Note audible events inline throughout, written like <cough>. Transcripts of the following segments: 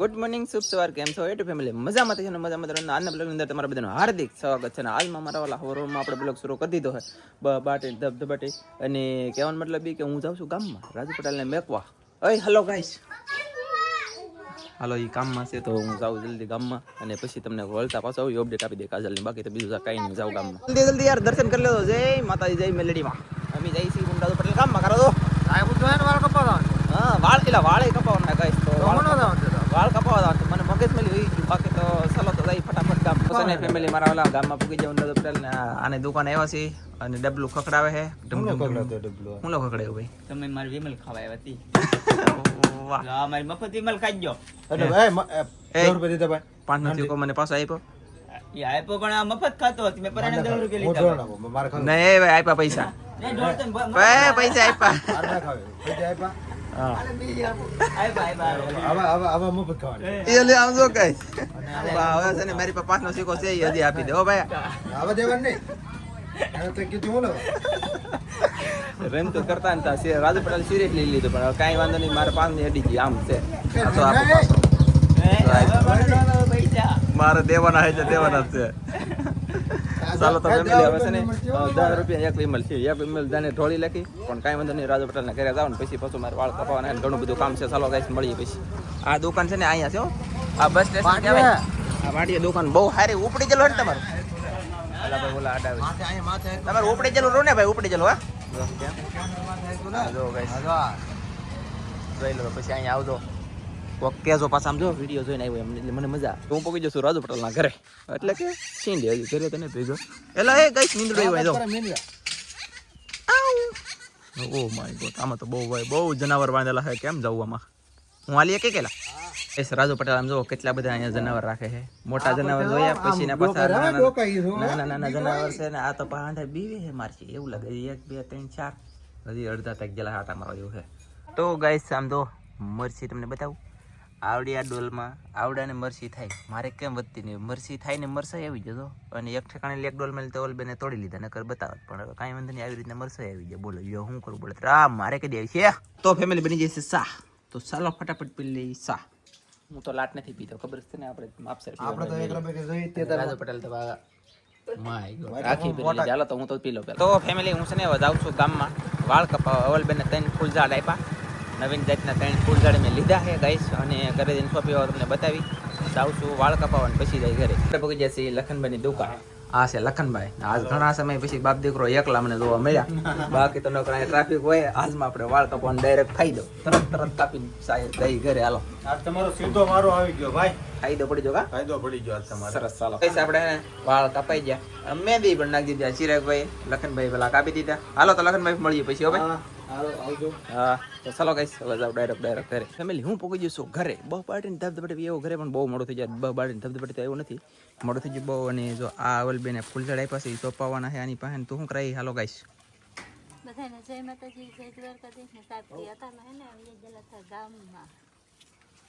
Good morning શુભ સવાર કેમ છો? એટ ફેમિલી મજામાં છે ને? મજામાં તો આજના બ્લોગની અંદર તમારા બધાનું હાર્દિક સ્વાગત છે અને આજમાં મારા વાલા હવરમાં આપણે બ્લોગ શરૂ કરી દીધો છે. બાટી ધબધબાટી અને કહેવાનો મતલબ એ કે હું જાઉં છું ગામમાં રાજુ પટેલને મેકવા. અય હલો ગાઈશ હાલો એ કામમાં છે તો હું જાઉં જલ્દી ગામમાં. અને પછી તમને વળતા પાછો આવું અપડેટ આપી દે કાજલની બાકી તો બીજું કાંઈ નહીં જાઉં ગામમાં. જલ્દી જલ્દી યાર દર્શન કરી લેજો. જય માતાજી જય મેલેડીમાં. અમે જઈ છીએ હું રાજુ પટેલ. ગામમાં કરો તો હા વાળ એટલે વાળે કપાવવાના ગાઈસ તો વાળ વાળ કપાવવા જવાનું મને મગજ મળી વહી ગયું બાકી તો ચાલો તો ફટાફટ ગામ. પોતાની ફેમિલી મારા ઓલા ગામમાં પૂગી જાવ નદો પટેલ ને આ- દુકાન આવ્યા છે અને ડબલું ખખડાવે છે. હું લો ખખડાવ્યું ભાઈ. તમે મારી વિમલ ખાવા હતી <laughs> વાહ. મારી મફત વિમલ ખાઈ ગયો. એ. પાંચ નથી કો મને પાછો આપ્યો? આપ્યો પણ આ મફત ખાતો હતી. મેં પરાણે દસ રૂપિયા લીધા. નહીં આપ્યા પૈસા. પૈસા આપ્યા? મારી પાસે પાંચ નો સિક્કો છે એ હજી આપી દે હો ભાઈ. રન તો કરતા ને ત્યાં રાજુ પટેલ સિરિયસલી લીધું પણ હવે કાંઈ વાંધો નહીં મારે પાંચની અડી ગઈ આમ છે. મારે દેવાના છે દેવાના જ છે. ચાલો તમે એમ હવે છે ને દસ રૂપિયા એક વિમલ છે એક વિમલ જાને ઢોળી લખી પણ કાંઈ વાંધો નહીં રાજુ પટેલના ઘરે જાવ ને પછી પાછું મારે વાળ કપાવવાના ઘણું બધું કામ છે. ચાલો ગાઈસ મળીએ પછી. આ દુકાન છે ને અહીંયા છે હો. આ બસ સ્ટેશન કહેવાય. આ વાડીએ દુકાન બહુ સારી ઉપડી ગયેલો ને તમારું. તમારે ઉપડી ગયેલું રો ને ભાઈ ઉપડી જલું હા? જો. જોઈ લો પછી અહીંયા આવજો. કોક કહેજો પાછા આમ જો વીડિયો જોઈને આવ્યો એમ એટલે મને મજા આવે. હું પહોંચી જશું રાજુ પટેલના ઘરે. એટલે કે સીંડે હજી ઘરે તને ભેગો એલા એ ગઈ નીંદડો આવ્યો ઓ માય ગોડ આમાં તો બહુ હોય બહુ જનાવર બાંધેલા છે કેમ જવું આમાં? હું આલીએ કે કેલા? એસ રાજુ પટેલ આમ જો કેટલા બધા અહીંયા જનાવર રાખે છે. મોટા જનાવર જોયા પછી ના પાછા નાના નાના જનાવર છે ને આ તો પાંઠે બીવે છે મારથી એવું લાગે એક બે ત્રણ ચાર. હજી અડધા તક ગયેલા હાટા મારવા જેવું છે. તો ગાઈસ આમ તો મરસી તમને બતાવું. આવડી આ ડોલમાં આવડાને મરસી થાય. મારે કેમ વધતી નહીં? મરસી થાય ને મરસાઈ આવી જતો અને એક ઠેકાણે એક ડોલ મેં તો ઓલ બેને તોડી લીધા નકર બતાવત. પણ હવે કાંઈ વાંધો નહીં આવી રીતના મરસાઈ આવી જાય. બોલો જો હું કરું બોલો? આ મારે કહી આવી છે? તો ફેમિલી બની જશે શાહ તો ચાલો ફટાફટ પી લઈ શાહ હું તો લાટ નથી પીતો ખબર છે ને? આપણે માપસર રાજો પટેલ તો બા- માય ગોડ. રાખી પી લીધી. હાલો તો હું તો પી લઉં પહેલા. તો ફેમિલી હું છે ને જાઉં છું ગામમાં. વાળ કપાવ. અવલબેનને ત્રણ ફૂલ ઝાડ આપ્યા. નવીન જાતના ત્રણ ફૂલ ઝાડ મેં લીધા છે ગાઈસ અને ઘરે જઈને શોપી તમને બતાવી. જાઉં છું વાળ કપાવવા પછી જાય ઘરે. પગી જશે લખનભાઈની દુકાન. આ છે લખનભાઈ. આજ ઘણા સમય પછી બાપ દીકરો એકલા મને જોવા મળ્યા. બાકી તો નોકરા ટ્રાફિક હોય આજમાં આપણે વાળ કપાવવાનું ડાયરેક્ટ ખાઈ દો તરત તરત કાપી સાહેબ જઈ ઘરે હાલો. તમારો સીધો મારો આવી ગયો ભાઈ. ફાયદો પડી કા? ફાયદો પડી ગયો આજ તમારે. સરસ ચાલો. કઈસ આપણે વાળ કપાઈ ગયા. મહેંદી પણ નાખી દીધા ચિરાગભાઈ લખનભાઈ પેલા કાપી દીધા. હાલો તો લખનભાઈ મળીએ પછી હવે હા તો ચાલો કઈ હવે જાવ ડાયરેક્ટ ડાયરેક્ટ ઘરે. ફેમિલી હું પહોંચી જઈશું ઘરે. બહુ પાર્ટી ધબધબટી એવો ઘરે પણ બહુ મોડો થઈ જાય. બહુ પાર્ટી ધબધબટી તો એવું નથી. મોડું થઈ ગયું બહુ અને જો આ અવલબેને ફૂલઝાડ આપ્યા છે એ સોંપાવાના છે આની પાસે. તું શું કરાવી હાલો ગાઈશ બધાને જય માતાજી જય દ્વારકાધીશ. ને સાહેબ પ્રિય હતા ને એને અમે ગયેલા હતા ગામમાં.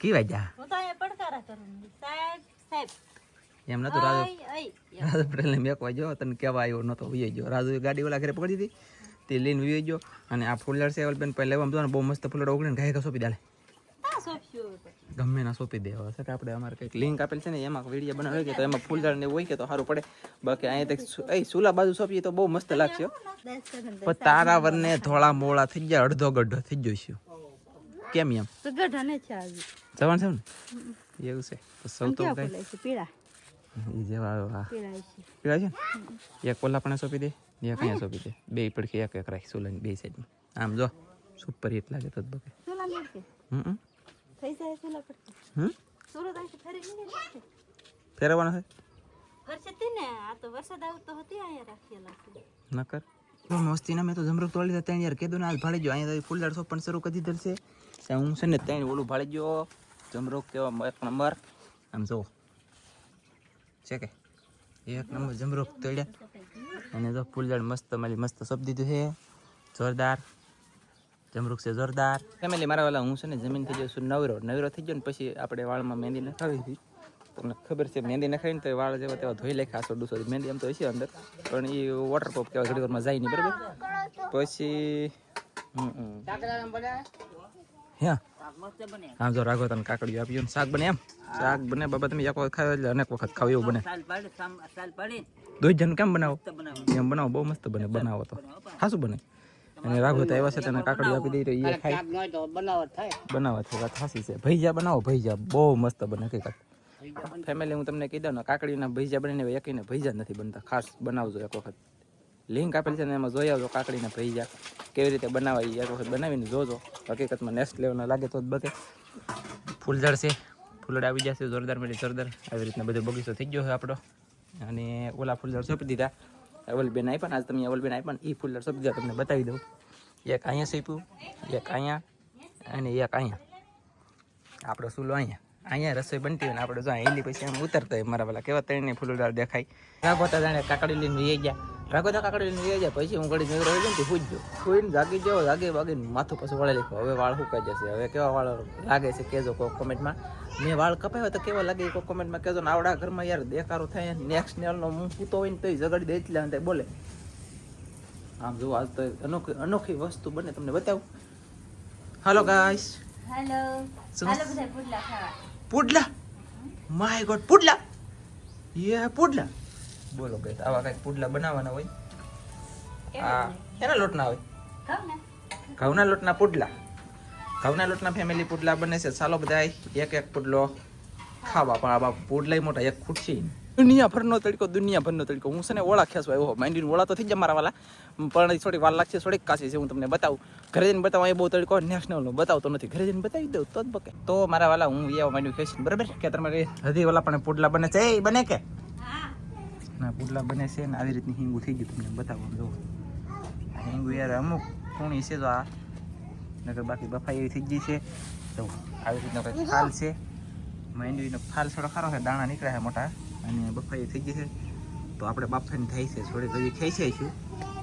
કી વાગ્યા? હું તો અહીંયા પડકારા કરું. સાહેબ સાહેબ. એમ નતું રાજુ. રાજુ અઈ. રાજુ પટેલને મેકવા જો તને કહેવા આવ્યો નતો વિયો ગયો. રાજુ ગાડી ઓલા ઘરે પકડી દીધી. તે લઈને વિયો ગયો અને આ ફૂલઝાડ છે અવલબેન પહેલા લેવા ને બહુ મસ્ત ફૂલડ ઓગળીને ગાય સોંપી દાલે. ગમે ના સોંપી દેવા છે કે આપણે અમારે કંઈક લિંક આપેલ છે ને એમાં વીડિયો બનાવે કે તો એમાં ફૂલઝાડ ને હોય કે તો સારું પડે. બાકી અહીંયા તક એ સુલા બાજુ સોંપીએ તો બહુ મસ્ત લાગશે પણ તારા વરને થોડા મોળા થઈ ગયા અડધો ગઢો થઈ જોઈશું કેમ એમ? ગઢાને છે આવી જવાનું છે ને? એવું છે. તો સૌ તો કઈ પીળા. ઈ જેવા પીળા છે. એક કોલા પણ સોંપી દે. એક અહીંયા સોંપી દે બે પડખી એક એક રાખી સુલાની બે સાઈડમાં. આમ જો સુપર હિટ લાગે તો બકે. હમ. થઈ જાય સુલા પડશે હમ? સુરત આવી ફરી નીકળી ફેરવવાનો છે? ફરશે તી ને? આ તો વરસાદ આવતો હતી અહીંયા રાખેલા છે. નકર મસ્તી ના મેં તો જમરૂક તોડી દીધા. ત્રણ યાર કીધું ને આજ ભાળી ગયો. અહીંયા તો ફૂલદાર પણ શરૂ કરી દીધેલ છે. હું છે ને ત્રણ ઓલું ભાડી ગયો. જમરૂક કેવા એક નંબર? આમ જો. છે કે? એક નંબર જમરો તોડ્યા. અને જો ફૂલઝાડ મસ્ત મારી મસ્ત સોપ દીધું છે. જોરદાર. જમરૂક છે જોરદાર. ફેમિલી મારા વાલા, હું છે ને જમીન થઈ ગયો નવરો. નવરો થઈ ગયો ને પછી આપણે વાળમાં મહેંદી નખાવી હતી. તમને ખબર છે મહેંદી નખાવીને તો વાળ જેવા તેવા ધોઈ લેખા આસો ડૂસો મહેંદી એમ તો હશે અંદર. પણ એ વોટરપ્રૂફ કહેવાય ઘડી વારમાં જાય નહીં, બરાબર? પછી હમ. હે? હા જો રાઘવ તને કાકડીઓ આપ્યું ને શાક બને એમ? શાક બને બાબા તમે એક વખત ખાવ એટલે અનેક વખત ખાવ એવું બને. દૂધ જન કેમ બનાવો? એમ બનાવો બહુ મસ્ત બને બનાવો તો. ખાસું બને. અને રાઘવ તો આવ્યા છે તને કાકડીઓ આપી દઈ તો એ ખાય. બનાવટ થાય. વાત હાસી છે. ભૈજા બનાવો ભૈજા બહુ મસ્ત બને હકીકત. ફેમિલી હું તમને કીધું ને કાકડીના ભૈજા બનીને એકીને ભૈજા નથી બનતા. ખાસ બનાવજો એક વખત. લિંક આપેલ છે ને એમાં જોઈ આવજો કાકડીને ભાઈ જા કેવી રીતે બનાવાય એક વખત બનાવીને જોજો. હકીકતમાં નેક્સ્ટ લેવલના લાગે તો જ બધે. ફૂલઝાડ છે ફૂલડ આવી જશે, જોરદાર મળી જોરદાર. આવી રીતના બધો બગીચો થઈ ગયો છે આપણો. અને ઓલા ફૂલઝાડ સોંપી દીધા. અવલબેન આપ્યા ને આજ તમે અવલબેન આપ્યા ને એ ફૂલઝાડ સોંપી દીધા, તમને બતાવી દઉં. એક અહીંયા સોંપ્યું, એક અહીંયા, અને એક અહીંયા. આપણો સૂલો અહીંયા. અહીંયા રસોઈ બનતી હોય ને આપણે જો હેલી પછી આમ ઉતરતા હોય મારા પેલા કેવા ત્રણે ફૂલડાળ દેખાય. રાગોતા જાણે કાકડી લઈને રહી ગયા. રાગોતા કાકડી લઈને રહી ગયા, પછી હું ઘડી આવી જાય ને પૂછજો સુઈને જાગી જાઓ જાગી વાગીને માથું પછી વળે લીધું હવે વાળ સુકાઈ જશે હવે કેવા વાળ લાગે છે કહેજો કોઈ કોમેન્ટમાં મેં. વાળ કપાયો તો કેવા લાગે કોઈ કોમેન્ટમાં કહેજો ને આવડા ઘરમાં યાર દેખારો થાય નેક્સ્ટ નેલનો હું પૂતો હોય ને તો જગડી દે એટલે અંતે બોલે. આમ જો આજ તો અનોખી અનોખી વસ્તુ બને, તમને બતાવું. હાલો ગાઈસ હાલો હાલો બધા પુડલા ખાવા. પુડલા? માય ગોડ પુડલા? યે પુડલા? બોલો ગઈ આવા કંઈક પુડલા બનાવવાના હોય? આ એના લોટના હોય? ઘઉંના? લોટના પુડલા. ઘઉંના લોટના ફેમિલી પુડલા બને છે. ચાલો બધા એક એક પુડલો ખાવા. પણ આવા પુડલાય મોટા એક ખૂટશે દુનિયા ભરનો તડકો, દુનિયાભરનો તડકો. હું છે ને ઓળા ખેસવા આવ્યો માઇન્ડીન ઓળા તો થઈ જાય મારા વાલા. પણ થોડી વાર લાગશે, થોડીક કાશી છે, હું તમને બતાવું. ઘરે જઈને બતાવું એ બહુ તડકો નેશનલનો બતાવતો નથી. ઘરે જઈને બતાવી દઉં, તો જ બકે. તો મારા વાલા, હું એવા માંડ્યું ખેંચીને. બરાબર? કે તમારે હજી વાલા પણ પુડલા બને છે? એ બને કે? ના, પુડલા બને છે ને આવી રીતની હિંગુ થઈ ગયું તમને બતાવું. જો. હિંગુ યાર અમુક કુણી છે તો આ. નકર બાકી બફાઈ એવી થઈ ગઈ છે. તો આવી રીતનો કંઈક ફાલ છે. માંડવીનો ફાલ થોડો ખારો છે, દાણા નીકળ્યા છે મોટા. અને બફાઈ થઈ ગઈ છે. તો આપણે બાફાઈને થાય છે થોડી ઘડી ખેંચાઈશું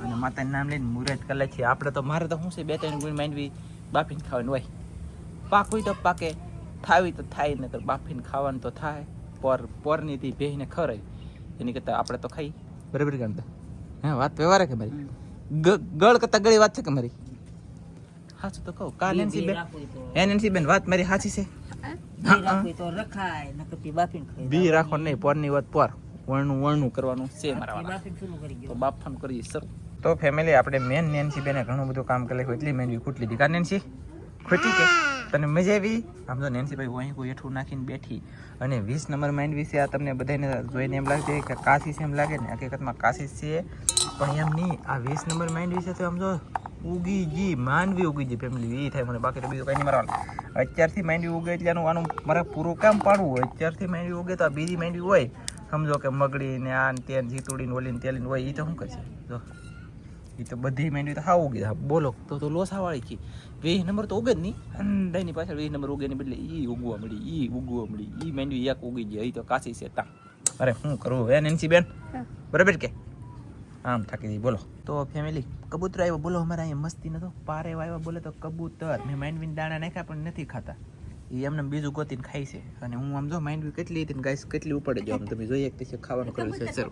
અને માતાનું નામ લઈને મુરત કરે છે. આપણે તો મારે તો શું છે બે ત્રણ ગુણ માંડવી બાફીને ખાવાનું હોય. પાક હોય તો પાકે થાવી તો થાય ને તો બાફીને ખાવાનું તો થાય. પર પરની થી ભેહીને ખવડાવી. એની કરતાં આપણે તો ખાઈ. બરાબર ગણતા હા વાત વ્યવહાર કે મારી. ગળ કરતાં ગળી વાત છે કે મારી? સાચું તો કહું. કાલ એનસી બેન એનસી બેન વાત મારી સાચી છે. તો રખાય નકર બાફીને ખાઈ બી રાખો નહીં પોરની વાત પોર. વણનું વણનું કરવાનું છે મારા વાળા. તો બાફાનું કરીએ સર. તો ફેમિલી આપણે મેન નેન્સી બેને ઘણું બધું કામ કરી એટલી મેનવી ખૂટલી લીધી કા નેન્સી ખૂટી કે? તને મજા આવી? આમ તો નેન્સીભાઈ અહીં કોઈ હેઠું નાખીને બેઠી. અને વીસ નંબર માઇન્ડ વિશે આ તમને બધાને જોઈને એમ લાગે કે કાશીસ એમ લાગે ને હકીકતમાં કાશીસ છે. પણ એમ નહીં આ વીસ નંબર માઇન્ડ વિશે તો આમ જો ઉગી ગઈ માનવી ઉગી ગઈ ફેમિલી એ થાય મને બાકી તો બીજું કંઈ નહીં મારવાનું. અત્યારથી માઇન્ડ ઉગે એટલે આનું આનું મારે પૂરું કામ પાડવું હોય. અત્યારથી માઇન્ડ ઉગે તો આ બીજી માઇન્ડ હોય. સમજો કે મગડી ને આ ને તે ને જીતુડી ને ઓલી ને તેલી હોય એ તો શું કરશે? જો. એ તો બધી માંડવી તો હાવ ઉગી. બોલો. તો તો લોસાવાળી છે વીસ નંબર તો ઉગે જ નહીં. અંદાની પાછળ વીસ નંબર ઉગે ને બદલે એ ઉગવા મળી ઈ ઉગવા મળી. એ માંડવી એક ઉગી જાય એ તો કાશી છે તા. અરે શું કરવું હે નેન્સી બેન બરાબર કે? આમ થાકી દીધી બોલો. તો ફેમિલી કબૂતર આવ્યો, બોલો, અમારે અહીંયા મસ્તી નતો. પારે આવ્યા, બોલે તો કબૂતર. મેં માંડવીને દાણા નાખ્યા, પણ નથી ખાતા. એ એમને બીજું ગોતીને ખાય છે. અને હું આમ જો, માંડવી કેટલી હતી ગાઈસ કેટલી ઉપાડે જો આમ તમે જોઈએ, એક પછી ખાવાનું કરેલું છે સર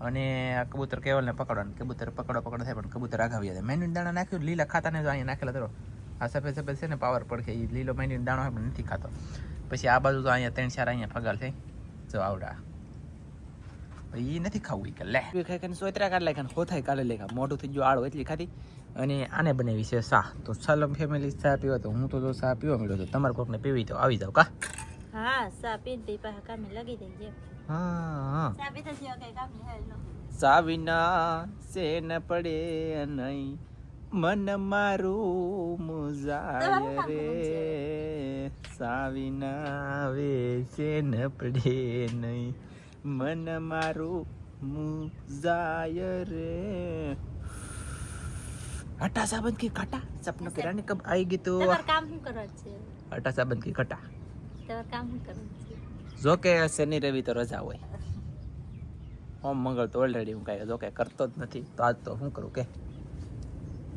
અને આ કબૂતર કેવલને પકડવાનું? કબૂતર પકડો પકડો થાય, પણ કબૂતર આગાવી જાય માંડવીને દાણા નાખ્યું, લીલા ખાતા ને જો અહીંયા નાખેલા ધરો. આ સફેદ સફેદ છે ને, પાવર પડખે એ લીલો માંડવીને દાણો પણ નથી ખાતો. પછી આ બાજુ તો અહીંયા ત્રણ ચાર અહીંયા ફગાલ થાય જો આવડા. એ નથી ખાવું કે લે. ખાઈ ખાઈને સોતરા કાઢ લાગ્યા હો થાય કાલે લેખા મોઢું થઈ ગયું આળો એટલી ખાધી. અને આને બનાવી છે સા તો સલમ ફેમિલી સા પીવા તો હું તો જો સા પીવા મળ્યો તો તમારે કોકને પીવી તો આવી જાવ કા? હા સા પીને તે પાછા કામે લગી દઈએ હા હા. સા પીતા સિવાય કઈ કામ હેલો ચા વિના છે ન પડે નહીં. મન મારું મુજાય રે. ચા વિના વે છે ન પડે નહીં. મન મારું મુઝાય રે. અટા સાબન કી ખટા સપનો કિરાને કબ આયેગી તો? તમાર કામ શું કરવા છે? હટા સાબન કી ખટા તમાર કામ શું કરવા જો કે શનિ રવિ તો રજા હોય. ઓમ મંગળ તો ઓલરેડી હું કાંઈ જો કે કરતો જ નથી. તો આજ તો હું કરું કે?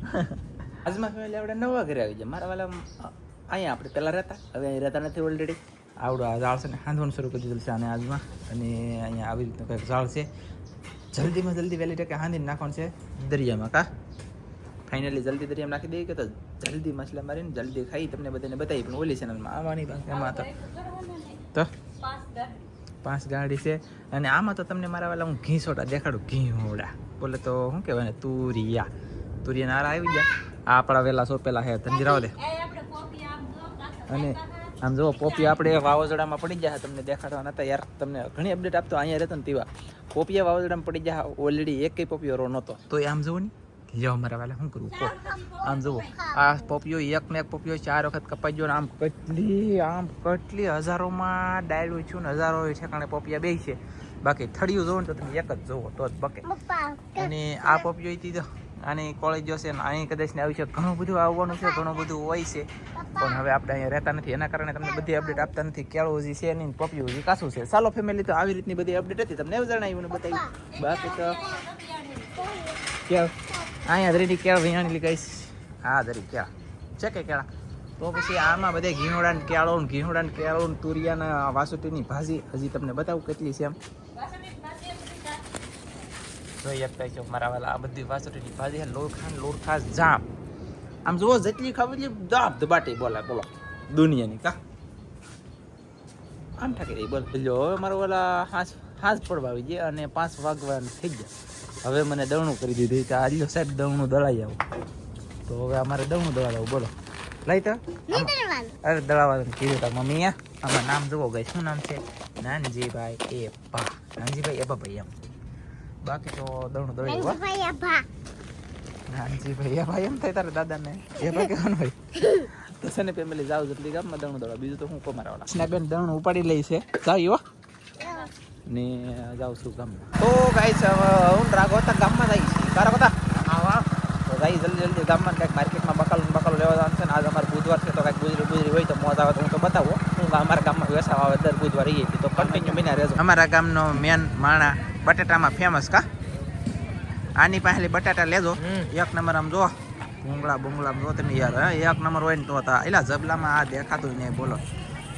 <laughs> આજમાં ફેમિલી આપણે નવા ઘરે આવી જાય મારા વાલા અહીંયા આપણે પહેલાં રહેતા. હવે અહીં રહેતા નથી ઓલરેડી આવડો આ ઝાડ છે ને હાંધવાનું શરૂ કરી દીધું છે આને આજમાં. અને અહીંયા આવી રીતનું કંઈક ઝાડ છે. જલ્દીમાં જલ્દી વહેલી ટકે હાંધીને નાખવાનું છે દરિયામાં કા? ફાઇનલી જલ્દી દરિયામાં નાખી દઈએ કે તો જલ્દી મછલા મારીને જલ્દી ખાઈ તમને બધાને બતાવી. પણ ઓલી ચેનલમાં આવવાની એમાં તો. તો? પાંચ ગાડી છે. અને આમાં તો તમને મારા વાલા હું ઘી સોડા દેખાડું ઘી હોડા બોલે તો શું કહેવાય ને તુરિયા. તુરિયા નારા આવી ગયા. આ આપણા વેલા સોપેલા હે ધંધી રાવ દે અને આમ જો પોપી આપણે વાવાઝોડામાં પડી ગયા તમને દેખાડવા નતા યાર તમને ઘણી અપડેટ આપતો અહીંયા રહેતો ને તેવા. પોપિયા વાવાઝોડામાં પડી ગયા ઓલરેડી એક પોપિયો રો નહોતો. તો આમ જુઓ ને જો અમારા વાલે શું કરવું કહો આમ જુઓ આ પોપિયો એક ને એક પોપિયો ચાર વખત કપાઈ ગયો ને આમ કેટલી આમ કેટલી હજારોમાં ડાયલું છું ને હજારો ઠેકાણે પોપિયા બે છે. બાકી થળિયું જોવો ને તો તમે એક જ જોવો તો જ બકે. અને આ પોપિયો તો આની કોલેજો છે ને અહીં કદાચ ને આવી છે. ઘણું બધું આવવાનું છે, ઘણું બધું હોય છે. પણ હવે આપણે અહીંયા રહેતા નથી. એના કારણે તમને બધી અપડેટ આપતા નથી. કેળો હજી છે નહીં પપ્યું હજી કાશું છે. ચાલો ફેમિલી તો આવી રીતની બધી અપડેટ હતી. તમને એવું જણાવ્યું ને બતાવ્યું બાકી તો કેળ. અહીંયા ધરીની કેળ વિયાણી ગઈશ હા ધરી કેળ. છે કે કેળા? તો પછી આમાં બધે ઘીણોડા ને કેળો ને ઘીહોડા ને કેળો તુરિયાના વાસુટીની ભાજી. હજી તમને બતાવું કેટલી છે એમ. જોઈ શકતા છો મારા વાલા આ બધી વાસુટીની ભાજી છે લોરખાન લોરખાસ જામ. આમ જુઓ જેટલી ખાવી એટલી દાબ દબાટી બોલે બોલો. દુનિયાની કા? આમ ઠાકી રહી બોલ. જો હવે મારો ઓલા હાથ હાંસ પડવા આવી ગયા અને પાંચ વાગવાનું થઈ ગયા. હવે મને દવણું કરી દીધું કે આલ્યો સાહેબ દવણું દળાઈ આવું. તો હવે અમારે દવણું દળાવું બોલો. લઈ તો અરે દળાવાનું કીધું તા મમ્મી આમાં નામ જુઓ ગઈ શું નામ છે? નાનજીભાઈ એ પા. નાનજીભાઈ એ ભાઈ એમ. બાકી તો દવણું દળાઈ હો. નાનજીભાઈ એ ભાઈ એમ થાય તારા દાદાને. એ ભાઈ કહેવાનું હોય. તો છે ને ફેમિલી જાવ જેટલી ગામમાં દવણું દળવા બીજું તો હું કોમારા વાળા બેન દણું ઉપાડી લઈ છે. જાવ હો. ને જાઉં છું ગામમાં. તો ગાઈસ હવે હું રાગો હતા ગામમાં જઈ છે તારા બધા આવા. તો જઈ જલ્દી જલ્દી ગામમાં કંઈક માર્કેટમાં બકાલું ને બકાલું લેવા જવાનું છે ને. આજ અમારે બુધવાર છે તો કંઈક ગુજરી ગુજરી હોય તો મોજ આવે તો હું તો બતાવો હું. અમારા ગામમાં વેસાવ આવે દર બુધવાર રહીએ તો કન્ટિન્યુ મહિના રહેજો. અમારા ગામનો મેન માણા બટાટામાં ફેમસ કા? આની પાસે બટાટા લેજો. એક નંબર આમ જો ભૂંગળા ભૂંગળા જો તમે યાર. એક નંબર હોય ને તો તા. એલા જબલામાં આ દેખાતું નહીં બોલો.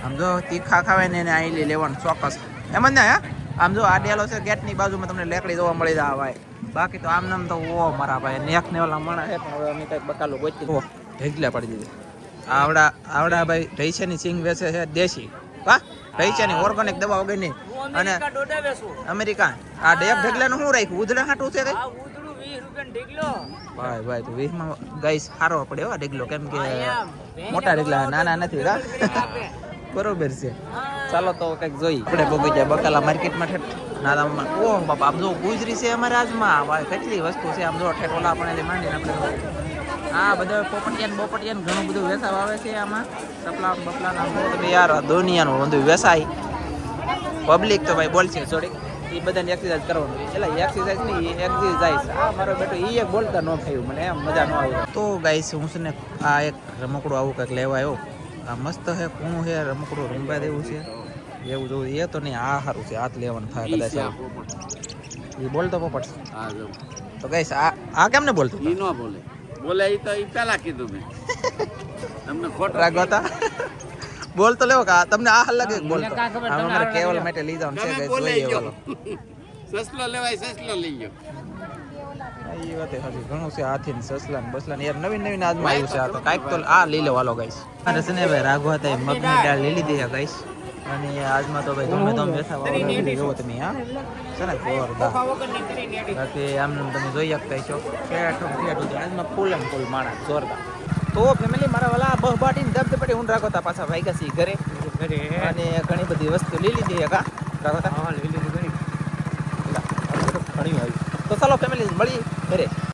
આમ જો તીખા ખાવાય ને એને આઈલી લેવાનું ચોક્કસ. એમ જ ને હે? આમ જો આ ડેલો છે ગેટની બાજુમાં તમને લેકડી જોવા મળી જાય ભાઈ. બાકી તો આમ નામ તો ઓ મારા ભાઈ નેક ને ઓલા મણા છે પણ હવે અમે કંઈક બકાલો ગોચી ઓ ઢેકલા પડી દીધી. આવડા આવડા ભાઈ ઢૈસાની સિંગ વેચે છે દેશી. હા ઢૈસાની ઓર્ગેનિક દવા વગરની. અને અમેરિકા. આ ડેક ઢેકલાનું શું રાખ્યું? ઉધડા હાટું છે કઈ? ભાઈ ભાઈ તો વીસમાં ગાઈસ સારો પડે હો ઢેગલો. કેમ કે મોટા ઢેગલા નાના નથી રા બરોબર છે. ચાલો તો કંઈક જોઈ આપણે બગીચા બકાલા માર્કેટમાં ઠેઠ નાદામાં ઓ બાપા આમ જો ગુજરી છે અમારે આજમાં. કેટલી વસ્તુ છે. આમ જો ઠેઠ ઓલા પણ એટલે માંડીને આપણે આ બધા પોપટિયાન બોપટિયાન ઘણું બધું વેસાવ આવે છે આમાં. સપલા બપલા ના યાર દુનિયાનું બધું વેસાય પબ્લિક તો ભાઈ બોલશે થોડીક એ બધાને એક્સરસાઇઝ કરવાનું. એટલે એક્સરસાઇઝ નહીં એક્સરસાઇઝ આ મારો બેટો એ એક બોલતા ન થયું. મને એમ મજા ન આવી. તો ગાઈસ હું છે ને આ એક રમકડું આવું કંઈક લેવા આવ્યો. આ મસ્ત હે કૂણું હે રમકડું રમવા દેવું છે. એવું જોવું એ તો નહીં આ સારું છે હાથ લેવાનું થાય કદાચ એ બોલતો પોપટ? તો ગાઈસ આ આ કેમ ને બોલતો એ નો બોલે. બોલે એ તો ઈ પેલા કીધું મેં. <laughs> તમને રાખવા રાગવતા બોલતો લેવો કા આ તમને આ લાગે બોલ અમારે કેવલ માટે લઈ જવાનું છે જોઈએ ગયો સસલો લેવાય સસલો લઈ ગયો એ વાત સાચી. ઘણું છે હાથી ને સસલા ને બસલા ને યાર નવીન નવીન આજમાં આવ્યું છે આ તો. કાંઈક તો આ લઈ લો હાલો ગાઈસ. અરે છે ભાઈ રાઘવા હતા મગની દાળ લઈ લીધી છે ગાઈસ. અને આજમાં તો ભાઈ ગમે તમે બેઠા વાળો જોવો તમે હા. છે ને જોરદાર. બાકી આમ તમે જોઈ શકતા છો આજમાં ફૂલ એમ ફૂલ માણસ જોરદાર. તો ફેમિલી મારા વાલા બહ બાટીને દબ દપટી ઊંડ રાખોતા પાછા ભાઈ સી ઘરે. અને ઘણી બધી વસ્તુ લઈ લીધી છે લઈ લીધી ઘણી. ઘણી આવી તો ચાલો ફેમિલી મળી ઘરે.